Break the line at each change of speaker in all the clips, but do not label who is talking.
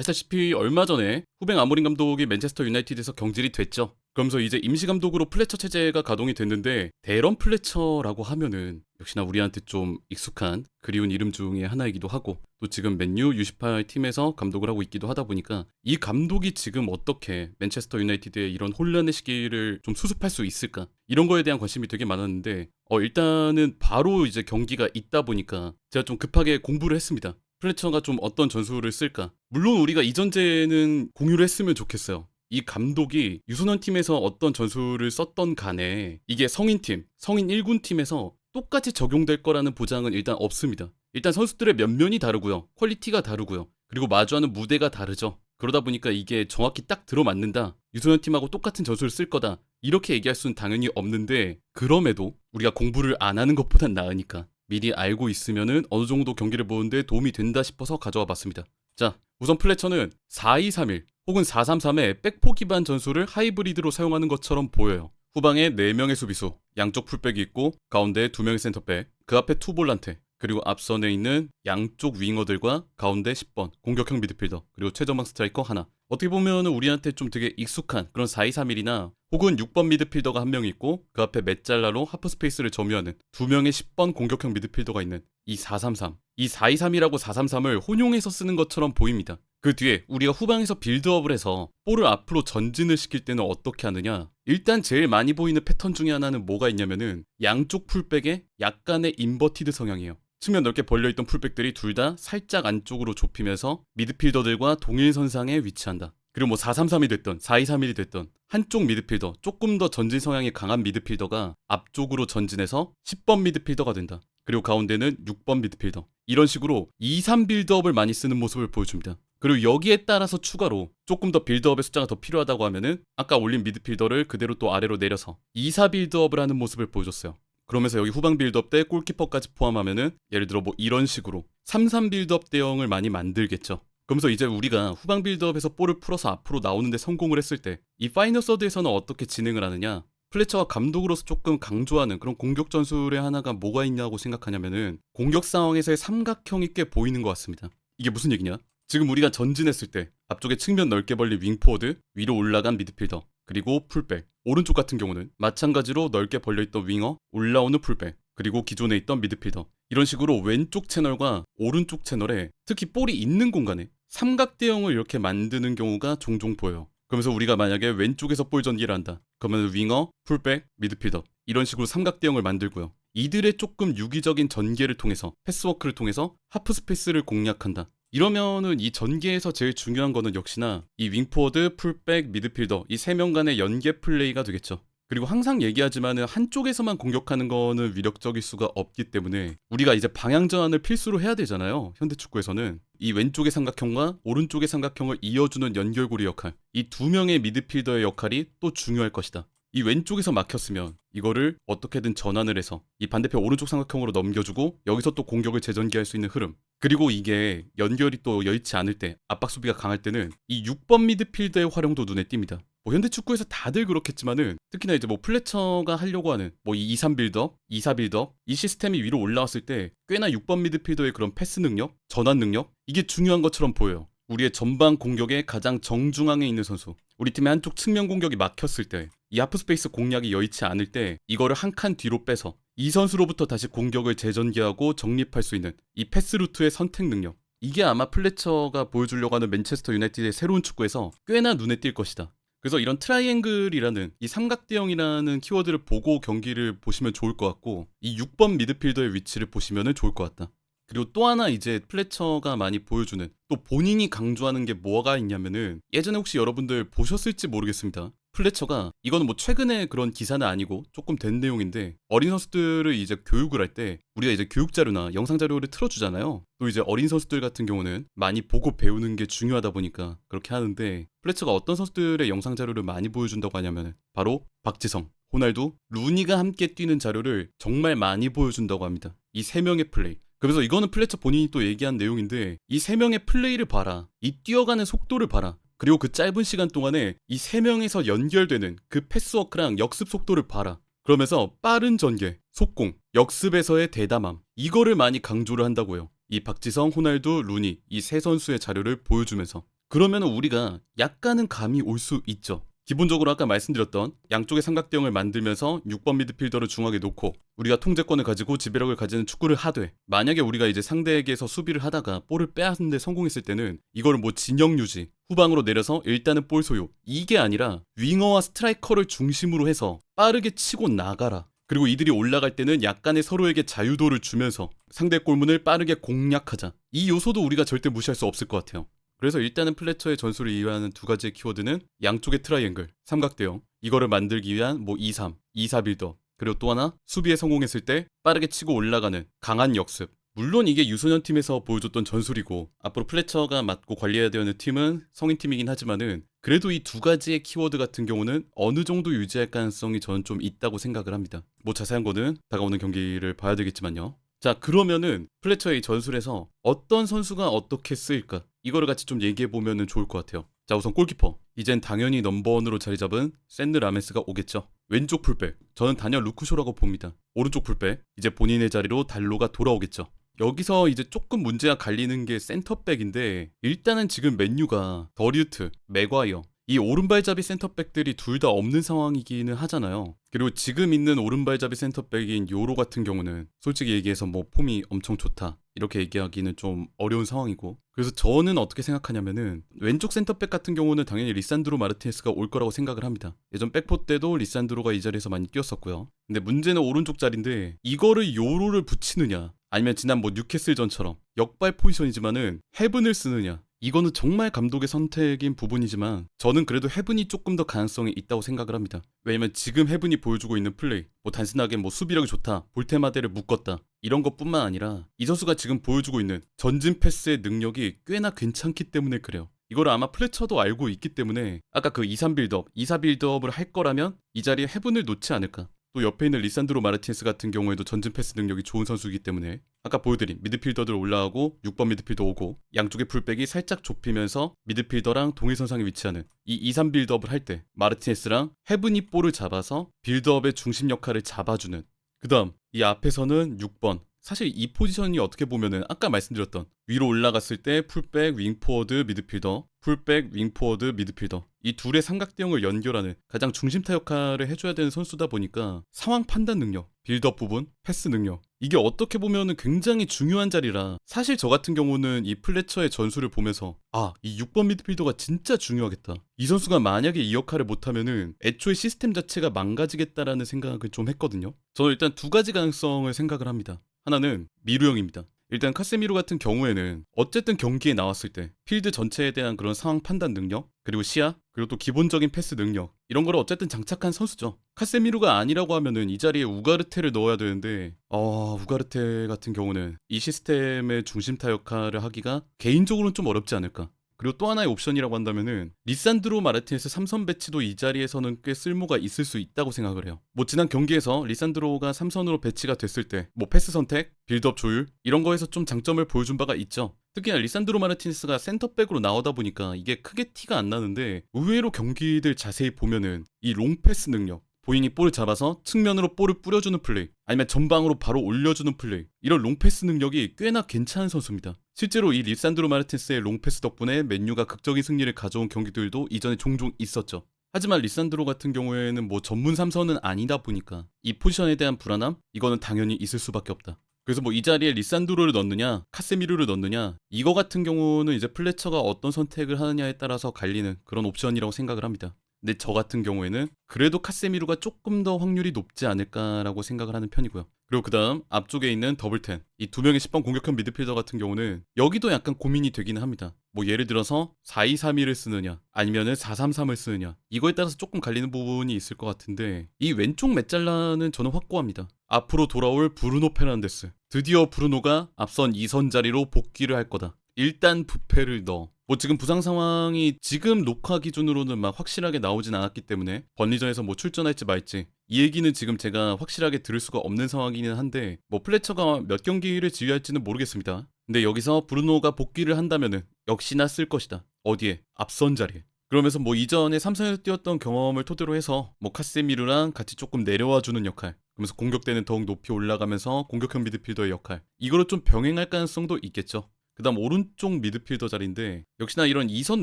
아시다시피 얼마 전에 후뱅 아모린 감독이 맨체스터 유나이티드에서 경질이 됐죠. 그러면서 이제 임시 감독으로 플래처 체제가 가동이 됐는데 데런 플래처라고 하면은 역시나 우리한테 좀 익숙한 그리운 이름 중에 하나이기도 하고 또 지금 맨유 U18 팀에서 감독을 하고 있기도 하다 보니까 이 감독이 지금 어떻게 맨체스터 유나이티드의 이런 혼란의 시기를 좀 수습할 수 있을까 이런 거에 대한 관심이 되게 많았는데 어 일단은 바로 이제 경기가 있다 보니까 제가 좀 급하게 공부를 했습니다. 플래처가 좀 어떤 전술을 쓸까? 물론 우리가 이 전제는 공유를 했으면 좋겠어요. 이 감독이 유소년 팀에서 어떤 전술을 썼던 간에 이게 성인 팀, 성인 1군 팀에서 똑같이 적용될 거라는 보장은 일단 없습니다. 일단 선수들의 면면이 다르고요. 퀄리티가 다르고요. 그리고 마주하는 무대가 다르죠. 그러다 보니까 이게 정확히 딱 들어맞는다. 유소년 팀하고 똑같은 전술을 쓸 거다. 이렇게 얘기할 수는 당연히 없는데 그럼에도 우리가 공부를 안 하는 것보단 나으니까 미리 알고 있으면은 어느 정도 경기를 보는데 도움이 된다 싶어서 가져와 봤습니다. 자, 우선 플래처는 4-2-3-1 혹은 4-3-3의 백포 기반 전술을 하이브리드로 사용하는 것처럼 보여요. 후방에 4명의 수비수, 양쪽 풀백이 있고 가운데에 2명의 센터백, 그 앞에 투볼란테, 그리고 앞선에 있는 양쪽 윙어들과 가운데 10번 공격형 미드필더 그리고 최전방 스트라이커 하나 어떻게 보면 우리한테 좀 되게 익숙한 그런 4-2-3-1이나 혹은 6번 미드필더가 한 명 있고 그 앞에 메잘라로 하프 스페이스를 점유하는 두 명의 10번 공격형 미드필더가 있는 이 4-3-3 이 4-2-3이라고 4-3-3을 혼용해서 쓰는 것처럼 보입니다. 그 뒤에 우리가 후방에서 빌드업을 해서 볼을 앞으로 전진을 시킬 때는 어떻게 하느냐? 일단 제일 많이 보이는 패턴 중에 하나는 뭐가 있냐면은 양쪽 풀백에 약간의 인버티드 성향이에요 측면 넓게 벌려있던 풀백들이 둘 다 살짝 안쪽으로 좁히면서 미드필더들과 동일 선상에 위치한다. 그리고 뭐 4-3-3이 됐던 4-2-3-1이 됐던 한쪽 미드필더 조금 더 전진 성향이 강한 미드필더가 앞쪽으로 전진해서 10번 미드필더가 된다. 그리고 가운데는 6번 미드필더. 이런 식으로 2-3 빌드업을 많이 쓰는 모습을 보여줍니다. 그리고 여기에 따라서 추가로 조금 더 빌드업의 숫자가 더 필요하다고 하면은 아까 올린 미드필더를 그대로 또 아래로 내려서 2-4 빌드업을 하는 모습을 보여줬어요. 그러면서 여기 후방 빌드업 때 골키퍼까지 포함하면은 예를 들어 뭐 이런 식으로 3-3 빌드업 대형을 많이 만들겠죠. 그러면서 이제 우리가 후방 빌드업에서 볼을 풀어서 앞으로 나오는데 성공을 했을 때 이 파이널 서드에서는 어떻게 진행을 하느냐 플래처가 감독으로서 조금 강조하는 그런 공격 전술의 하나가 뭐가 있냐고 생각하냐면은 공격 상황에서의 삼각형이 꽤 보이는 것 같습니다. 이게 무슨 얘기냐? 지금 우리가 전진했을 때 앞쪽에 측면 넓게 벌린 윙포워드, 위로 올라간 미드필더, 그리고 풀백. 오른쪽 같은 경우는 마찬가지로 넓게 벌려있던 윙어, 올라오는 풀백, 그리고 기존에 있던 미드필더. 이런 식으로 왼쪽 채널과 오른쪽 채널에 특히 볼이 있는 공간에 삼각 대형을 이렇게 만드는 경우가 종종 보여요. 그러면서 우리가 만약에 왼쪽에서 볼 전개를 한다. 그러면 윙어, 풀백, 미드필더 이런 식으로 삼각 대형을 만들고요. 이들의 조금 유기적인 전개를 통해서 패스워크를 통해서 하프 스페이스를 공략한다. 이러면은 이 전개에서 제일 중요한 거는 역시나 이 윙포워드, 풀백, 미드필더 이 세 명 간의 연계 플레이가 되겠죠. 그리고 항상 얘기하지만은 한쪽에서만 공격하는 거는 위력적일 수가 없기 때문에 우리가 이제 방향 전환을 필수로 해야 되잖아요. 현대 축구에서는 이 왼쪽의 삼각형과 오른쪽의 삼각형을 이어주는 연결고리 역할, 이 두 명의 미드필더의 역할이 또 중요할 것이다. 이 왼쪽에서 막혔으면 이거를 어떻게든 전환을 해서 이 반대편 오른쪽 삼각형으로 넘겨주고 여기서 또 공격을 재전개할 수 있는 흐름. 그리고 이게 연결이 또 여의치 않을 때 압박 수비가 강할 때는 이 6번 미드필더의 활용도 눈에 띕니다. 뭐 현대 축구에서 다들 그렇겠지만은 특히나 이제 뭐 플래처가 하려고 하는 뭐 이 2-3 빌드업, 2-4 빌드업 이 시스템이 위로 올라왔을 때 꽤나 6번 미드필더의 그런 패스 능력, 전환 능력 이게 중요한 것처럼 보여요. 우리의 전방 공격의 가장 정중앙에 있는 선수. 우리 팀의 한쪽 측면 공격이 막혔을 때, 이 하프 스페이스 공략이 여의치 않을 때, 이거를 한 칸 뒤로 빼서 이 선수로부터 다시 공격을 재전개하고 정립할 수 있는 이 패스 루트의 선택 능력. 이게 아마 플래처가 보여주려고 하는 맨체스터 유나이티드의 새로운 축구에서 꽤나 눈에 띌 것이다. 그래서 이런 트라이앵글이라는 이 삼각대형이라는 키워드를 보고 경기를 보시면 좋을 것 같고 이 6번 미드필더의 위치를 보시면 좋을 것 같다. 그리고 또 하나 이제 플래처가 많이 보여주는 또 본인이 강조하는 게 뭐가 있냐면은 예전에 혹시 여러분들 보셨을지 모르겠습니다. 플래처가 이거는 뭐 최근에 그런 기사는 아니고 조금 된 내용인데 어린 선수들을 이제 교육을 할 때 우리가 이제 교육 자료나 영상 자료를 틀어주잖아요. 또 이제 어린 선수들 같은 경우는 많이 보고 배우는 게 중요하다 보니까 그렇게 하는데 플래처가 어떤 선수들의 영상 자료를 많이 보여준다고 하냐면 바로 박지성, 호날두, 루니가 함께 뛰는 자료를 정말 많이 보여준다고 합니다. 이 세 명의 플레이. 그래서 이거는 플래처 본인이 또 얘기한 내용인데 이 세 명의 플레이를 봐라. 이 뛰어가는 속도를 봐라. 그리고 그 짧은 시간 동안에 이 세 명에서 연결되는 그 패스워크랑 역습 속도를 봐라. 그러면서 빠른 전개, 속공, 역습에서의 대담함 이거를 많이 강조를 한다고요. 이 박지성, 호날두, 루니 이 세 선수의 자료를 보여주면서 그러면 우리가 약간은 감이 올 수 있죠. 기본적으로 아까 말씀드렸던 양쪽의 삼각대형을 만들면서 6번 미드필더를 중앙에 놓고 우리가 통제권을 가지고 지배력을 가지는 축구를 하되 만약에 우리가 이제 상대에게서 수비를 하다가 볼을 빼앗는데 성공했을 때는 이걸 뭐 진영 유지 후방으로 내려서 일단은 볼 소유 이게 아니라 윙어와 스트라이커를 중심으로 해서 빠르게 치고 나가라. 그리고 이들이 올라갈 때는 약간의 서로에게 자유도를 주면서 상대 골문을 빠르게 공략하자. 이 요소도 우리가 절대 무시할 수 없을 것 같아요 그래서 일단은 플래처의 전술을 이해하는 두 가지의 키워드는 양쪽의 트라이앵글, 삼각대형, 이거를 만들기 위한 뭐 2, 3, 2, 4 빌더, 그리고 또 하나 수비에 성공했을 때 빠르게 치고 올라가는 강한 역습. 물론 이게 유소년 팀에서 보여줬던 전술이고 앞으로 플래처가 맡고 관리해야 되는 팀은 성인 팀이긴 하지만은 그래도 이 두 가지의 키워드 같은 경우는 어느 정도 유지할 가능성이 저는 좀 있다고 생각을 합니다. 뭐 자세한 거는 다가오는 경기를 봐야 되겠지만요. 자 그러면은 플래처의 전술에서 어떤 선수가 어떻게 쓰일까 이거를 같이 좀 얘기해 보면은 좋을 것 같아요. 자 우선 골키퍼 이젠 당연히 넘버원으로 자리 잡은 샌드 라메스가 오겠죠. 왼쪽 풀백 저는 단연 루크쇼라고 봅니다. 오른쪽 풀백 이제 본인의 자리로 달로가 돌아오겠죠. 여기서 이제 조금 문제가 갈리는 게 센터백인데 일단은 지금 맨유가 더리우트, 맥과이어 이 오른발잡이 센터백들이 둘 다 없는 상황이기는 하잖아요. 그리고 지금 있는 오른발잡이 센터백인 요로 같은 경우는 솔직히 얘기해서 뭐 폼이 엄청 좋다. 이렇게 얘기하기는 좀 어려운 상황이고. 그래서 저는 어떻게 생각하냐면은 왼쪽 센터백 같은 경우는 당연히 리산드로 마르티네스가 올 거라고 생각을 합니다. 예전 백포 때도 리산드로가 이 자리에서 많이 뛰었었고요. 근데 문제는 오른쪽 자리인데 이거를 요로를 붙이느냐 아니면 지난 뭐 뉴캐슬 전처럼 역발 포지션이지만은 헤븐을 쓰느냐 이거는 정말 감독의 선택인 부분이지만 저는 그래도 헤븐이 조금 더 가능성이 있다고 생각을 합니다. 왜냐면 지금 헤븐이 보여주고 있는 플레이, 뭐 단순하게 뭐 수비력이 좋다, 볼테마데를 묶었다 이런 것뿐만 아니라 이 선수가 지금 보여주고 있는 전진 패스의 능력이 꽤나 괜찮기 때문에 그래요. 이거를 아마 플래처도 알고 있기 때문에 아까 그 2, 3 빌드업, 2, 4 빌드업을 할 거라면 이 자리에 헤븐을 놓지 않을까. 또 옆에 있는 리산드로 마르티네스 같은 경우에도 전진 패스 능력이 좋은 선수이기 때문에 아까 보여드린 미드필더들 올라가고 6번 미드필더 오고 양쪽의 풀백이 살짝 좁히면서 미드필더랑 동일선상에 위치하는 이 2, 3 빌드업을 할 때 마르티네스랑 헤븐이 볼을 잡아서 빌드업의 중심 역할을 잡아주는 그 다음 이 앞에서는 6번 사실 이 포지션이 어떻게 보면은 아까 말씀드렸던 위로 올라갔을 때 풀백, 윙포워드, 미드필더, 풀백, 윙포워드, 미드필더. 이 둘의 삼각대형을 연결하는 가장 중심타 역할을 해줘야 되는 선수다 보니까 상황 판단 능력, 빌드업 부분, 패스 능력. 이게 어떻게 보면은 굉장히 중요한 자리라 사실 저 같은 경우는 이 플래처의 전술을 보면서 아 이 6번 미드필더가 진짜 중요하겠다. 이 선수가 만약에 이 역할을 못하면은 애초에 시스템 자체가 망가지겠다라는 생각을 좀 했거든요. 저는 일단 두 가지 가능성을 생각을 합니다 하나는 미루형입니다. 일단 카세미로 같은 경우에는 어쨌든 경기에 나왔을 때 필드 전체에 대한 그런 상황 판단 능력 그리고 시야 그리고 또 기본적인 패스 능력 이런 거를 어쨌든 장착한 선수죠. 카세미루가 아니라고 하면은 이 자리에 우가르테를 넣어야 되는데 어 우가르테 같은 경우는 이 시스템의 중심타 역할을 하기가 개인적으로는 좀 어렵지 않을까. 그리고 또 하나의 옵션이라고 한다면은 리산드로 마르티네스 삼선 배치도 이 자리에서는 꽤 쓸모가 있을 수 있다고 생각을 해요. 뭐 지난 경기에서 리산드로가 삼선으로 배치가 됐을 때 뭐 패스 선택, 빌드업 조율 이런 거에서 좀 장점을 보여준 바가 있죠. 특히나 리산드로 마르티네스가 센터백으로 나오다 보니까 이게 크게 티가 안 나는데 의외로 경기들 자세히 보면은 이 롱패스 능력 보잉이 볼을 잡아서 측면으로 볼을 뿌려주는 플레이 아니면 전방으로 바로 올려주는 플레이 이런 롱패스 능력이 꽤나 괜찮은 선수입니다. 실제로 이 리산드로 마르티스의 롱패스 덕분에 맨유가 극적인 승리를 가져온 경기들도 이전에 종종 있었죠. 하지만 리산드로 같은 경우에는 뭐 전문 삼선은 아니다 보니까 이 포지션에 대한 불안함 이거는 당연히 있을 수밖에 없다. 그래서 뭐 이 자리에 리산드로를 넣느냐 카세미르를 넣느냐 이거 같은 경우는 이제 플래처가 어떤 선택을 하느냐에 따라서 갈리는 그런 옵션이라고 생각을 합니다. 근데 저 같은 경우에는 그래도 카세미루가 조금 더 확률이 높지 않을까라고 생각을 하는 편이고요. 그리고 그 다음 앞쪽에 있는 더블텐 이 두 명의 10번 공격형 미드필더 같은 경우는 여기도 약간 고민이 되기는 합니다. 뭐 예를 들어서 4-2-3-1을 쓰느냐 아니면은 4-3-3을 쓰느냐 이거에 따라서 조금 갈리는 부분이 있을 것 같은데 이 왼쪽 메잘라는 저는 확고합니다. 앞으로 돌아올 브루노 페란데스 드디어 브루노가 앞선 2선 자리로 복귀를 할 거다. 일단 부패를 넣어. 뭐 지금 부상 상황이 지금 녹화 기준으로는 막 확실하게 나오진 않았기 때문에 번리전에서 뭐 출전할지 말지 이 얘기는 지금 제가 확실하게 들을 수가 없는 상황이긴 한데 뭐 플래처가 몇 경기를 지휘할지는 모르겠습니다. 근데 여기서 브루노가 복귀를 한다면은 역시나 쓸 것이다. 어디에? 앞선 자리에. 그러면서 뭐 이전에 삼성에서 뛰었던 경험을 토대로 해서 뭐 카세미르랑 같이 조금 내려와 주는 역할 그러면서 공격대는 더욱 높이 올라가면서 공격형 미드필더의 역할 이거를 좀 병행할 가능성도 있겠죠. 그다음 오른쪽 미드필더 자리인데 역시나 이런 이선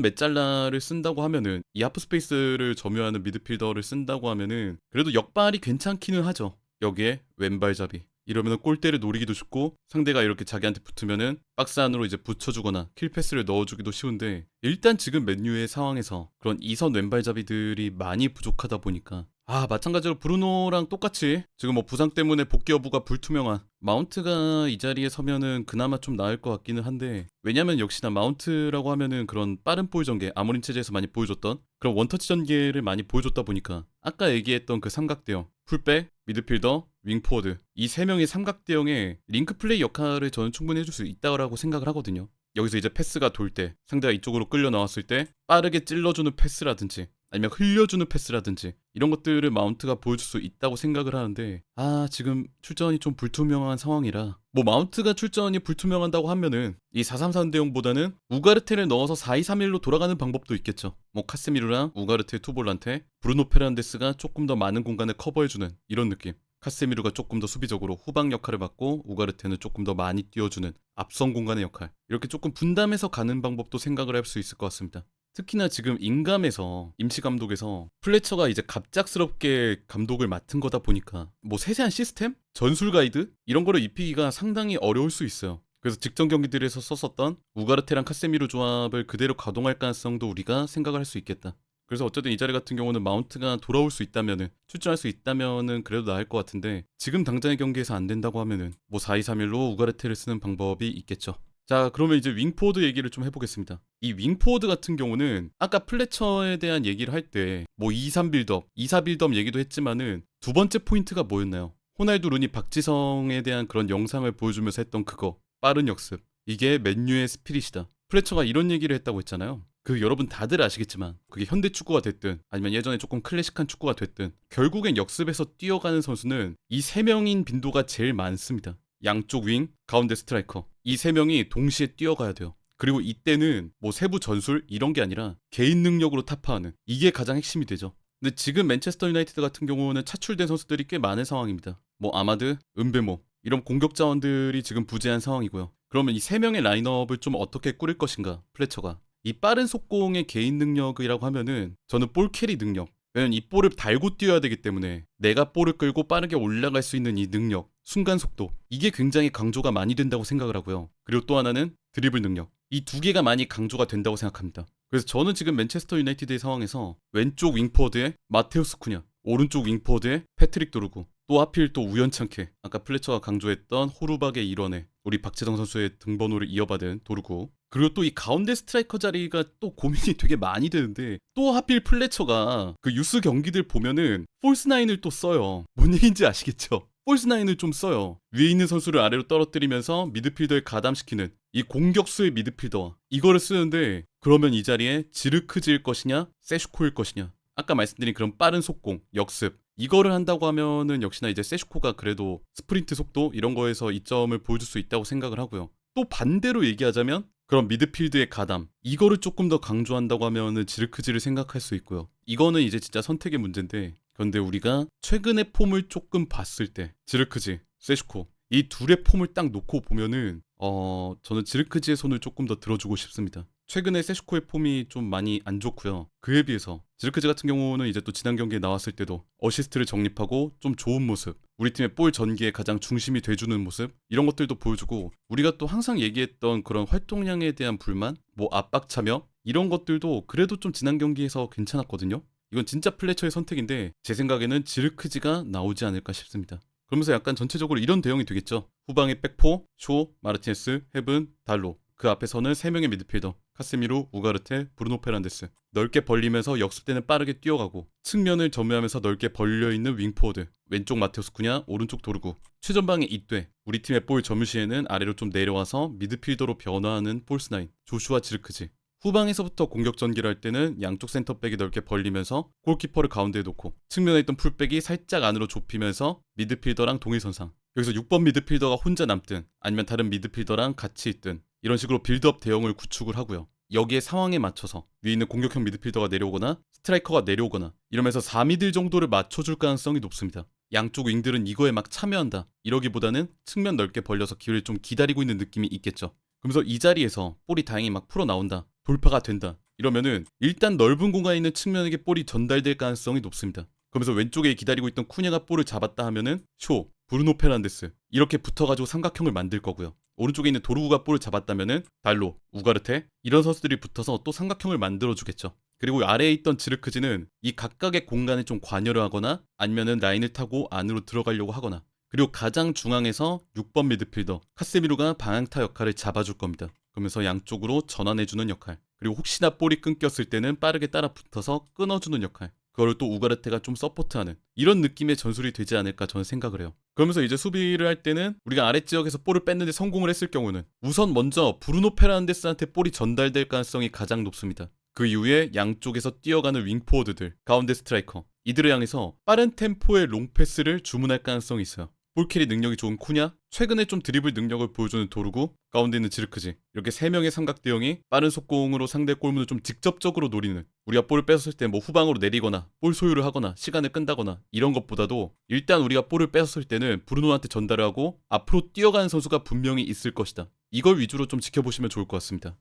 메잘라를 쓴다고 하면은 이 하프 스페이스를 점유하는 미드필더를 쓴다고 하면은 그래도 역발이 괜찮기는 하죠. 여기에 왼발잡이. 이러면은 골대를 노리기도 쉽고 상대가 이렇게 자기한테 붙으면은 박스 안으로 이제 붙여주거나 킬 패스를 넣어주기도 쉬운데 일단 지금 맨유의 상황에서 그런 이선 왼발잡이들이 많이 부족하다 보니까 아 마찬가지로 브루노랑 똑같이 지금 뭐 부상 때문에 복귀 여부가 불투명한 마운트가 이 자리에 서면은 그나마 좀 나을 것 같기는 한데 왜냐면 역시나 마운트라고 하면은 그런 빠른 볼 전개 아모린 체제에서 많이 보여줬던 그런 원터치 전개를 많이 보여줬다 보니까 아까 얘기했던 그 삼각대형 풀백 미드필더 윙포워드 이 세 명의 삼각대형의 링크 플레이 역할을 저는 충분히 해줄 수 있다고 생각을 하거든요. 여기서 이제 패스가 돌 때 상대가 이쪽으로 끌려 나왔을 때 빠르게 찔러주는 패스라든지 아니면 흘려주는 패스라든지 이런 것들을 마운트가 보여줄 수 있다고 생각을 하는데 아 지금 출전이 좀 불투명한 상황이라. 뭐 마운트가 출전이 불투명한다고 하면은 이 433 대용보다는 우가르테를 넣어서 4231로 돌아가는 방법도 있겠죠. 뭐 카세미르랑 우가르테 투볼란테 브루노 페란데스가 조금 더 많은 공간을 커버해주는 이런 느낌. 카세미르가 조금 더 수비적으로 후방 역할을 맡고 우가르테는 조금 더 많이 뛰어주는 앞선 공간의 역할. 이렇게 조금 분담해서 가는 방법도 생각을 할 수 있을 것 같습니다 특히나 지금 인감에서 임시 감독에서 플래처가 이제 갑작스럽게 감독을 맡은 거다 보니까 뭐 세세한 시스템, 전술 가이드 이런 거를 입히기가 상당히 어려울 수 있어요. 그래서 직전 경기들에서 썼었던 우가르테랑 카세미르 조합을 그대로 가동할 가능성도 우리가 생각을 할 수 있겠다. 그래서 어쨌든 이 자리 같은 경우는 마운트가 돌아올 수 있다면은 출전할 수 있다면은 그래도 나을 것 같은데 지금 당장의 경기에서 안 된다고 하면은 뭐 4-2-3-1로 우가르테를 쓰는 방법이 있겠죠. 자, 그러면 이제 윙포워드 얘기를 좀 해보겠습니다. 이 윙포워드 같은 경우는 아까 플래처에 대한 얘기를 할 때 뭐 2-3 빌드업, 2-4 빌드업 얘기도 했지만은 두 번째 포인트가 뭐였나요? 호날두 룬이 박지성에 대한 그런 영상을 보여주면서 했던 그거 빠른 역습 이게 맨유의 스피릿이다. 플래처가 이런 얘기를 했다고 했잖아요. 그 여러분 다들 아시겠지만 그게 현대 축구가 됐든 아니면 예전에 조금 클래식한 축구가 됐든 결국엔 역습에서 뛰어가는 선수는 이 세 명인 빈도가 제일 많습니다. 양쪽 윙, 가운데 스트라이커. 이 세 명이 동시에 뛰어가야 돼요. 그리고 이때는 뭐 세부 전술 이런 게 아니라 개인 능력으로 타파하는 이게 가장 핵심이 되죠. 근데 지금 맨체스터 유나이티드 같은 경우는 차출된 선수들이 꽤 많은 상황입니다. 뭐 아마드, 은베모 이런 공격 자원들이 지금 부재한 상황이고요. 그러면 이 세 명의 라인업을 좀 어떻게 꾸릴 것인가 플래처가 이 빠른 속공의 개인 능력이라고 하면은 저는 볼 캐리 능력 왜냐면 이 볼을 달고 뛰어야 되기 때문에 내가 볼을 끌고 빠르게 올라갈 수 있는 이 능력 순간 속도 이게 굉장히 강조가 많이 된다고 생각을 하고요. 그리고 또 하나는 드리블 능력 이 두 개가 많이 강조가 된다고 생각합니다. 그래서 저는 지금 맨체스터 유나이티드의 상황에서 왼쪽 윙포드에 마테우스 쿠냐 오른쪽 윙포드에 패트릭 도르구 또 하필 또 우연찮게 아까 플래처가 강조했던 호루박의 일원에 우리 박재성 선수의 등번호를 이어받은 도르구. 그리고 또 이 가운데 스트라이커 자리가 또 고민이 되게 많이 되는데 또 하필 플래처가 그 유스 경기들 보면은 폴스나인을 또 써요. 뭔 얘기인지 아시겠죠? 폴스나인을 좀 써요. 위에 있는 선수를 아래로 떨어뜨리면서 미드필더에 가담시키는 이 공격수의 미드필더. 이거를 쓰는데 그러면 이 자리에 지르크즈일 것이냐 세슈코일 것이냐. 아까 말씀드린 그런 빠른 속공 역습 이거를 한다고 하면은 역시나 이제 세슈코가 그래도 스프린트 속도 이런 거에서 이점을 보여줄 수 있다고 생각을 하고요. 또 반대로 얘기하자면 그런 미드필드의 가담 이거를 조금 더 강조한다고 하면은 지르크즈를 생각할 수 있고요. 이거는 이제 진짜 선택의 문제인데 그런데 우리가 최근의 폼을 조금 봤을 때 지르크즈, 세슈코 이 둘의 폼을 딱 놓고 보면은 어 저는 지르크즈의 손을 조금 더 들어주고 싶습니다. 최근에 세슈코의 폼이 좀 많이 안 좋고요. 그에 비해서 지르크즈 같은 경우는 이제 또 지난 경기에 나왔을 때도 어시스트를 정립하고 좀 좋은 모습, 우리 팀의 볼 전개에 가장 중심이 돼주는 모습 이런 것들도 보여주고 우리가 또 항상 얘기했던 그런 활동량에 대한 불만, 뭐 압박 참여 이런 것들도 그래도 좀 지난 경기에서 괜찮았거든요. 이건 진짜 플래처의 선택인데 제 생각에는 지르크즈가 나오지 않을까 싶습니다. 그러면서 약간 전체적으로 이런 대응이 되겠죠. 후방의 백포, 쇼, 마르티네스, 헤븐, 달로 그 앞에서는 3명의 미드필더 카스미루, 우가르테, 브루노 페란데스. 넓게 벌리면서 역습 때는 빠르게 뛰어가고 측면을 점유하면서 넓게 벌려 있는 윙포워드. 왼쪽 마테우스 쿠냐 오른쪽 도르구. 최전방에 이퇴 우리 팀의 볼 점유 시에는 아래로 좀 내려와서 미드필더로 변화하는 폴스나인 조슈아 지르크즈 후방에서부터 공격 전개를 할 때는 양쪽 센터백이 넓게 벌리면서 골키퍼를 가운데에 놓고 측면에 있던 풀백이 살짝 안으로 좁히면서 미드필더랑 동일선상. 여기서 6번 미드필더가 혼자 남든 아니면 다른 미드필더랑 같이 있든 이런 식으로 빌드업 대형을 구축을 하고요. 여기에 상황에 맞춰서 위에 있는 공격형 미드필더가 내려오거나 스트라이커가 내려오거나 이러면서 4미들 정도를 맞춰줄 가능성이 높습니다. 양쪽 윙들은 이거에 막 참여한다. 이러기보다는 측면 넓게 벌려서 기회를 좀 기다리고 있는 느낌이 있겠죠. 그러면서 이 자리에서 볼이 다행히 막 풀어 나온다. 돌파가 된다. 이러면은 일단 넓은 공간에 있는 측면에게 볼이 전달될 가능성이 높습니다. 그러면서 왼쪽에 기다리고 있던 쿠냐가 볼을 잡았다 하면은 쇼, 브루노 페란데스 이렇게 붙어가지고 삼각형을 만들 거고요. 오른쪽에 있는 도르구가 볼을 잡았다면은 달로, 우가르테 이런 선수들이 붙어서 또 삼각형을 만들어 주겠죠. 그리고 아래에 있던 지르크지는 이 각각의 공간에 좀 관여를 하거나 아니면은 라인을 타고 안으로 들어가려고 하거나 그리고 가장 중앙에서 6번 미드필더 카세미로가 방향타 역할을 잡아줄 겁니다. 그러면서 양쪽으로 전환해주는 역할 그리고 혹시나 볼이 끊겼을 때는 빠르게 따라 붙어서 끊어주는 역할 그걸 또 우가르테가 좀 서포트하는 이런 느낌의 전술이 되지 않을까 저는 생각을 해요. 그러면서 이제 수비를 할 때는 우리가 아래 지역에서 볼을 뺐는데 성공을 했을 경우는 우선 먼저 브루노 페란데스한테 볼이 전달될 가능성이 가장 높습니다. 그 이후에 양쪽에서 뛰어가는 윙포워드들, 가운데 스트라이커 이들을 향해서 빠른 템포의 롱패스를 주문할 가능성이 있어요. 볼캐리 능력이 좋은 쿠냐, 최근에 좀 드리블 능력을 보여주는 도르구, 가운데 있는 지르크지 이렇게 세 명의 삼각 대형이 빠른 속공으로 상대 골문을 좀 직접적으로 노리는 우리가 볼을 뺏었을 때 뭐 후방으로 내리거나 볼 소유를 하거나 시간을 끈다거나 이런 것보다도 일단 우리가 볼을 뺏었을 때는 브루노한테 전달을 하고 앞으로 뛰어가는 선수가 분명히 있을 것이다. 이걸 위주로 좀 지켜보시면 좋을 것 같습니다.